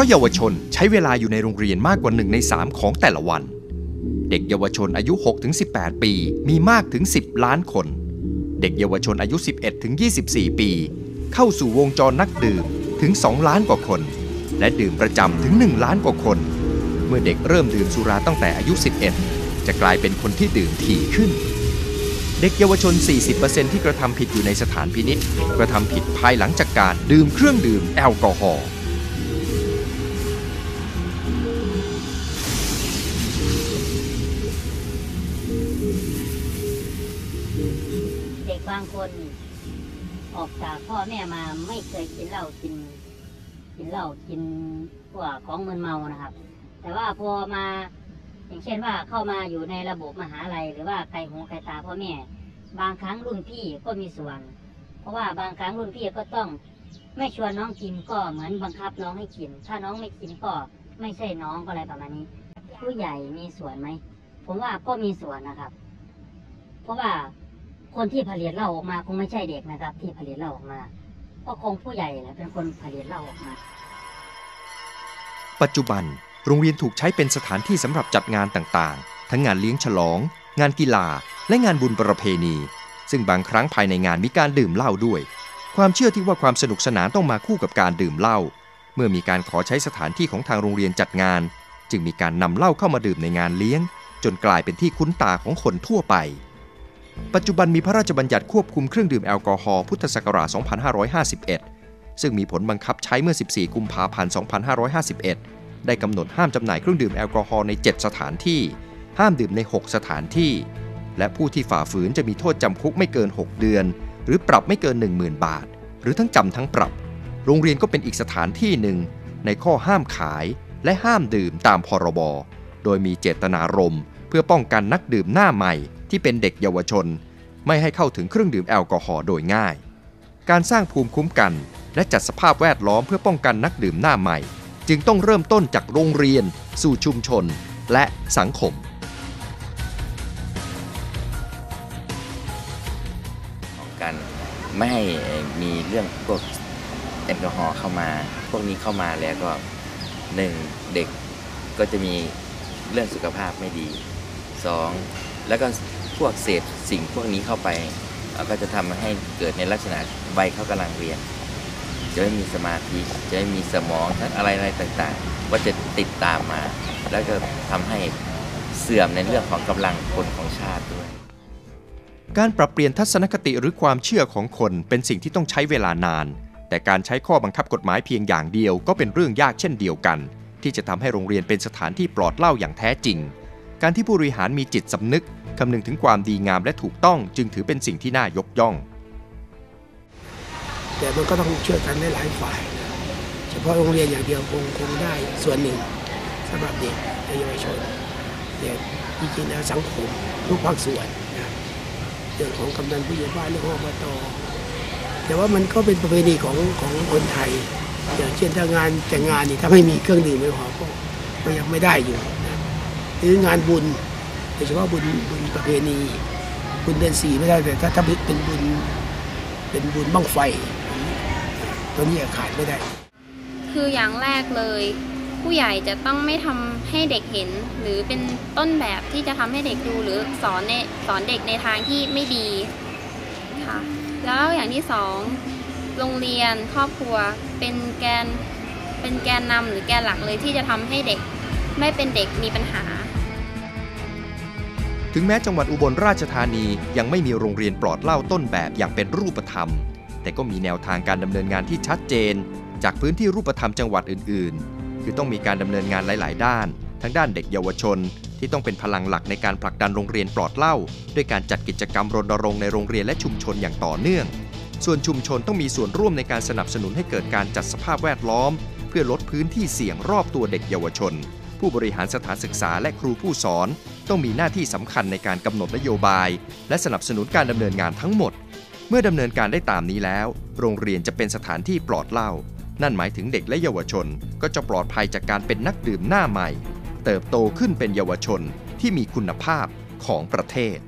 ราะเยาวชนใช้เวลาอยู่ในโรงเรียนมากกว่า1ใน3ของแต่ละวัน เด็กเยาวชนอายุ 6-18 ปีมีมากถึง 10 ล้านคน เด็กเยาวชนอายุ 11-24 ปี เข้าสู่วงจรนักดื่มถึง 2 ล้านกว่าคน และดื่มประจำถึง 1 ล้านกว่าคน เมื่อเด็กเริ่มดื่มสุราตั้งแต่อายุ 11 จะกลายเป็นคนที่ดื่มถี่ขึ้นเด็กเยาวชน 40%ที่กระทำผิดอยู่ในสถานพินิษกระทำผิดภายหลังจากการดื่มเครื่องดื่มแอลกอฮอล์ บางคนออกจากพ่อแม่มาไม่เคยกินเหล้ากิน กินเหล้ากินพวกของมึนเมานะครับ แต่ว่าพอมาอย่างเช่นว่าเข้ามาอยู่ในระบบมหาลัย หรือว่าไกลหูไกลตาพ่อแม่ บางครั้งรุ่นพี่ก็มีส่วน เพราะว่าบางครั้งรุ่นพี่ก็ต้องไม่ชวนน้องกินก็เหมือนบังคับน้องให้กิน ถ้าน้องไม่กินก็ไม่ใช่น้องก็อะไรประมาณนี้ ผู้ใหญ่มีส่วนไหมผมว่าก็มีส่วนนะครับ เพราะว่า คนที่ผลิตเหล้าออกมาคงไม่ใช่เด็กนะครับ ที่ผลิตเหล้าออกมา ก็คงผู้ใหญ่แหละเป็นคนผลิตเหล้าออกมา ปัจจุบันโรงเรียนถูกใช้เป็นสถานที่สำหรับจัดงานต่างๆ ทั้งงานเลี้ยงฉลอง งานกีฬา และงานบุญประเพณี ซึ่งบางครั้งภายในงานมีการดื่มเหล้าด้วย ความเชื่อที่ว่าความสนุกสนานต้องมาคู่กับการดื่มเหล้าเมื่อมีการขอใช้สถานที่ของทางโรงเรียนจัดงาน จึงมีการนำเหล้าเข้ามาดื่มในงานเลี้ยง จนกลายเป็นที่คุ้นตาของคนทั่วไป ปัจจุบันมีพระราชบัญญัติควบคุมเครื่องดื่มแอลกอฮอล์พุทธศักราช 2551 ซึ่งมีผลบังคับใช้เมื่อ 14 กุมภาพันธ์ 2551 ได้กำหนดห้ามจำหน่ายเครื่องดื่มแอลกอฮอล์ใน 7 สถานที่ ห้ามดื่มใน 6 สถานที่ และผู้ที่ฝ่าฝืนจะมีโทษจำคุกไม่เกิน 6 เดือน หรือปรับไม่เกิน 10,000 บาท หรือทั้งจำทั้งปรับ โรงเรียนก็เป็นอีกสถานที่หนึ่งในข้อห้ามขายและห้ามดื่มตามพรบ โดยมีเจตนารมณ์ เพื่อป้องกันนักดื่มหน้าใหม่ ที่เป็นเด็กเยาวชน ไม่ให้เข้าถึงเครื่องดื่มแอลกอฮอล์โดยง่าย การสร้างภูมิคุ้มกัน และจัดสภาพแวดล้อมเพื่อป้องกันนักดื่มหน้าใหม่ จึงต้องเริ่มต้นจากโรงเรียน สู่ชุมชน และสังคมป้องกันไม่ให้มีเรื่องพวกแอลกอฮอล์เข้ามา พวกนี้เข้ามาแล้วก็หนึ่งเด็กก็จะมีเรื่องสุขภาพไม่ดีสอง แล้วก็พวกเสพสิ่งพวกนี้เข้าไปก็จะทำให้เกิดในลักษณะวัยเขากำลังเรียน จะไม่มีสมาธิ จะไม่มีสมองทั้งอะไรอะไรต่างๆก็จะติดตามมา แล้วก็ทำให้เสื่อมในเรื่องของกำลังคนของชาติด้วย การปรับเปลี่ยนทัศนคติหรือความเชื่อของคนเป็นสิ่งที่ต้องใช้เวลานาน แต่การใช้ข้อบังคับกฎหมายเพียงอย่างเดียวก็เป็นเรื่องยากเช่นเดียวกัน ที่จะทำให้โรงเรียนเป็นสถานที่ปลอดเหล้าอย่างแท้จริง การที่ผู้บริหารมีจิตสำนึกคำนึงถึงความดีงามและถูกต้องจึงถือเป็นสิ่งที่น่ายกย่อง แต่มันก็ต้องช่วยกันหลายฝ่าย เฉพาะโรงเรียนอย่างเดียวคงคงได้ส่วนหนึ่งสำหรับเด็กและเยาวชนแต่จริงๆแล้วสังคมทุกภาคส่วนนะเรื่องของกำนันผู้ใหญ่บ้านเรื่องของอบตแต่ว่ามันก็เป็นประเพณีของของคนไทย อย่างเช่นถ้างานแต่งงานนี่ถ้าไม่มีเครื่องดื่มไม่พอก็ยังไม่ได้อยู่นะ หรืองานบุญโดยเฉพาะบุญบุญประเพณี บุญเดือนสี่ไม่ได้แต่ถ้าถ้าเป็นบุญเป็นบุญบ้างไฟ ตัวนี้ขาดไม่ได้ คืออย่างแรกเลย ผู้ใหญ่จะต้องไม่ทำให้เด็กเห็น หรือเป็นต้นแบบที่จะทำให้เด็กดูหรือสอนในสอนเด็กในทางที่ไม่ดีค่ะแล้วอย่างที่สองโรงเรียนครอบครัวเป็นแกนเป็นแกนนำหรือแกนหลักเลยที่จะทำให้เด็ก ไม่เป็นเด็กมีปัญหา ถึงแม้จังหวัดอุบลราชธานียังไม่มีโรงเรียนปลอดเหล้าต้นแบบอย่างเป็นรูปธรรม แต่ก็มีแนวทางการดำเนินงานที่ชัดเจน จากพื้นที่รูปธรรมจังหวัดอื่น ๆ คือต้องมีการดำเนินงานหลาย ๆ ด้าน ทั้งด้านเด็กเยาวชน ที่ต้องเป็นพลังหลักในการผลักดันโรงเรียนปลอดเหล้าด้วยการจัดกิจกรรมรณรงค์ในโรงเรียนและชุมชนอย่างต่อเนื่อง ส่วนชุมชนต้องมีส่วนร่วมในการสนับสนุนให้เกิดการจัดสภาพแวดล้อม เพื่อลดพื้นที่เสี่ยงรอบตัวเด็กเยาวชน ผู้บริหารสถานศึกษาและครูผู้สอน ต้องมีหน้าที่สำคัญในการกำหนดนโยบาย และสนับสนุนการดำเนินงานทั้งหมด เมื่อดำเนินการได้ตามนี้แล้ว โรงเรียนจะเป็นสถานที่ปลอดเหล้านั่นหมายถึงเด็กและเยาวชน ก็จะปลอดภัยจากการเป็นนักดื่มหน้าใหม่ เติบโตขึ้นเป็นเยาวชนที่มีคุณภาพของประเทศ